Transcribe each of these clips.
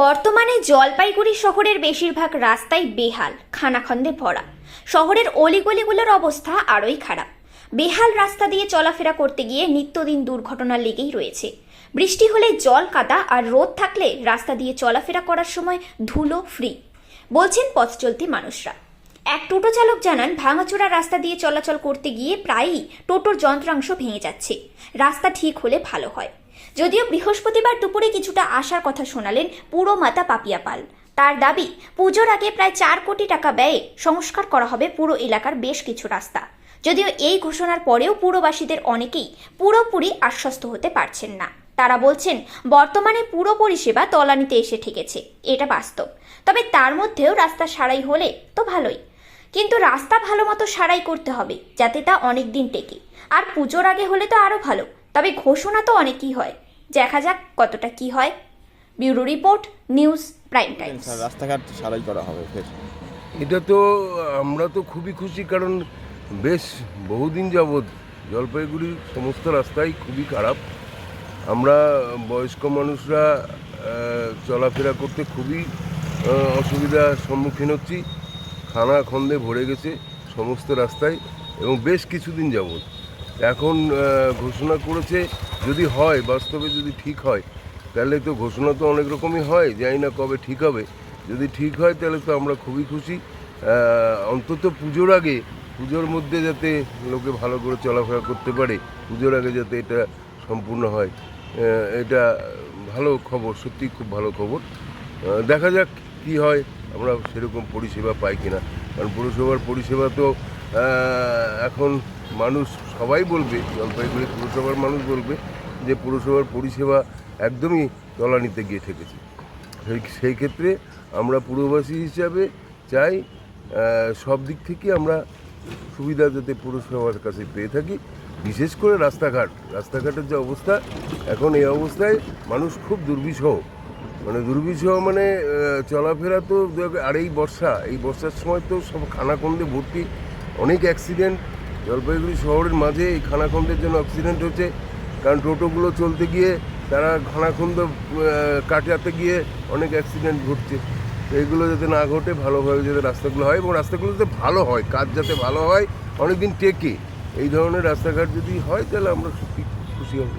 বর্তমানে জলপাইগুড়ি শহরের বেশিরভাগ রাস্তাই বেহাল, খানাখন্দে ভরা। শহরের অলিগলিগুলোর অবস্থা আরোই খারাপ। বেহাল রাস্তা দিয়ে চলাফেরা করতে গিয়ে নিত্যদিন দুর্ঘটনা লেগেই রয়েছে। বৃষ্টি হলে জল কাদা আর রোদ থাকলে রাস্তা দিয়ে চলাফেরা করার সময় ধুলো ফ্রি, বলছেন পথ চলতি মানুষরা। এক টোটো চালক জানান, ভাঙাচোরা রাস্তা দিয়ে চলাচল করতে গিয়ে প্রায়ই টোটোর যন্ত্রাংশ ভেঙে যাচ্ছে। রাস্তা ঠিক হলে ভালো হয়। যদিও বৃহস্পতিবার দুপুরে কিছুটা আশার কথা শোনালেন পুরো মাতা পাপিয়া পাল তার দাবি, পুজোর আগে প্রায় চার কোটি টাকা ব্যয়ে সংস্কার করা হবে পুরো এলাকার বেশ কিছু রাস্তা। যদিও এই ঘোষণার পরেও পুরবাসীদের অনেকেই পুরোপুরি আশ্বস্ত হতে পারছেন না। তারা বলছেন, বর্তমানে পুরো পরিষেবা তলানিতে এসে ঠেকেছে, এটা বাস্তব। তবে তার মধ্যেও রাস্তা সারাই হলে তো ভালোই। কিন্তু রাস্তা ভালো মতো সারাই করতে হবে, যাতে তা অনেক দিন টেকে। আর পুজোর আগে হলে তো আরও ভালো। তবে ঘোষণা তো অনেকই হয়। দেখা যাক কতটা কি হয়। Bureau report News Prime Times. Sir রাস্তাঘাট সারাই করা হবে ফের। এটা তো আমরা তো খুবই খুশি কারণ বেশ বহুদিন যাবৎ জলপাইগুড়ির সমস্ত রাস্তাই খুবই খারাপ। আমরা বয়স্ক মানুষরা চলাফেরা করতে খুবই অসুবিধার সম্মুখীন হচ্ছি। খানা খন্দে ভরে গেছে সমস্ত রাস্তায় এবং বেশ কিছুদিন যাবৎ। এখন ঘোষণা করেছে যদি হয়, বাস্তবে যদি ঠিক হয়, তাহলে তো ঘোষণা তো অনেক রকমই হয়, জানি না কবে ঠিক হবে। যদি ঠিক হয়, তাহলে তো আমরা খুবই খুশি। অন্তত পুজোর আগে, পুজোর মধ্যে যাতে লোকে ভালো করে চলাফেরা করতে পারে, পুজোর আগে যাতে এটা সম্পূর্ণ হয় এটা ভালো খবর সত্যি খুব ভালো খবর। দেখা যাক কি হয়, আমরা সেরকম পরিষেবা পাই কিনা। কারণ পুরসভার পরিষেবা তো এখন মানুষ সবাই বলবে জলপাইগুড়ি পুরসভার মানুষ বলবে যে পুরসভার পরিষেবা একদমই তলানিতে গিয়ে ঠেকেছে। সেই ক্ষেত্রে আমরা পুরবাসী হিসাবে চাই সব দিক থেকে আমরা সুবিধা যাতে পুরসভার কাছে পেয়ে থাকি। বিশেষ করে রাস্তাঘাট, রাস্তাঘাটের যে অবস্থা, এখন এই অবস্থায় মানুষ খুব দুর্বিষহ। মানে দুর্বিষহ মানে চলাফেরা তো আর এই বর্ষা, এই বর্ষার সময় তো সব খানাখন্দে ভর্তি অনেক অ্যাক্সিডেন্ট জলপাইগুড়ি শহরের মাঝে এই খানাখন্দের জন্য অ্যাক্সিডেন্ট হচ্ছে। কারণ টোটোগুলো চলতে গিয়ে তারা খানাখন্দ কাটাতে গিয়ে অনেক অ্যাক্সিডেন্ট ঘটছে। তো এগুলো যাতে না ঘটে, ভালোভাবে যাতে রাস্তাগুলো হয় এবং রাস্তাগুলো যাতে ভালো হয়, কাজ যাতে ভালো হয়, অনেকদিন টেকে। এই ধরনের রাস্তাঘাট যদি হয়, তাহলে আমরা খুশি হব।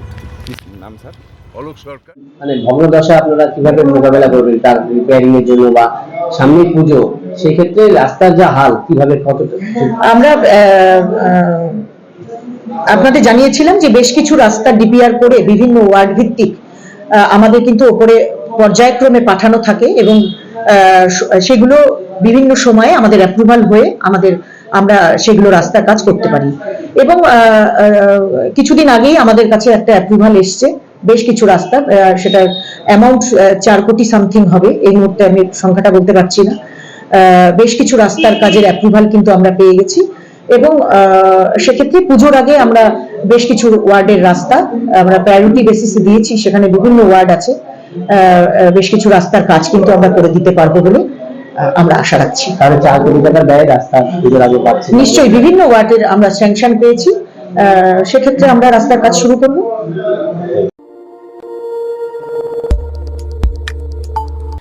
নাম স্যার? অলোক সরকার। মানে ভগ্নদশা আপনারা কীভাবে মোকাবেলা করবেন তার রিপেয়ারিং এর জন্য বা সামনে পুজো সেক্ষেত্রে রাস্তার যা হাল কীভাবে কতটা আমরা আপনাদের জানিয়েছিলাম যে বেশ কিছু রাস্তা ডিপিআর করে বিভিন্ন ওয়ার্ড ভিত্তিক আহ, আমাদের কিন্তু ওপরে পর্যায়ক্রমে পাঠানো থাকে এবং আহ, সেগুলো বিভিন্ন সময়ে আমাদের অ্যাপ্রুভাল হয়ে আমাদের আমরা সেগুলো রাস্তার কাজ করতে পারি। এবং আহ, আহ, কিছুদিন আগেই আমাদের কাছে একটা অ্যাপ্রুভাল এসছে। বেশ কিছু রাস্তা সেটার অ্যামাউন্ট চার কোটি সামথিং হবে। এই মুহূর্তে আমি সংখ্যাটা বলতে পারছি না। বেশ কিছু রাস্তার কাজের অ্যাপ্রুভাল কিন্তু আমরা পেয়ে গেছি। এবং সেক্ষেত্রে পুজোর আগে আমরা বেশ কিছু ওয়ার্ডের রাস্তা আমরা প্রায়োরিটি বেসিসে দিয়েছি। সেখানে বিভিন্ন ওয়ার্ড আছে। বেশ কিছু রাস্তার কাজ কিন্তু আমরা করে দিতে পারব বলে আমরা আশা রাখছি। রাস্তা পুজোর আগে পাচ্ছি। নিশ্চয়ই বিভিন্ন ওয়ার্ডের আমরা স্যাংশন পেয়েছি। আহ, সেক্ষেত্রে আমরা রাস্তার কাজ শুরু করব।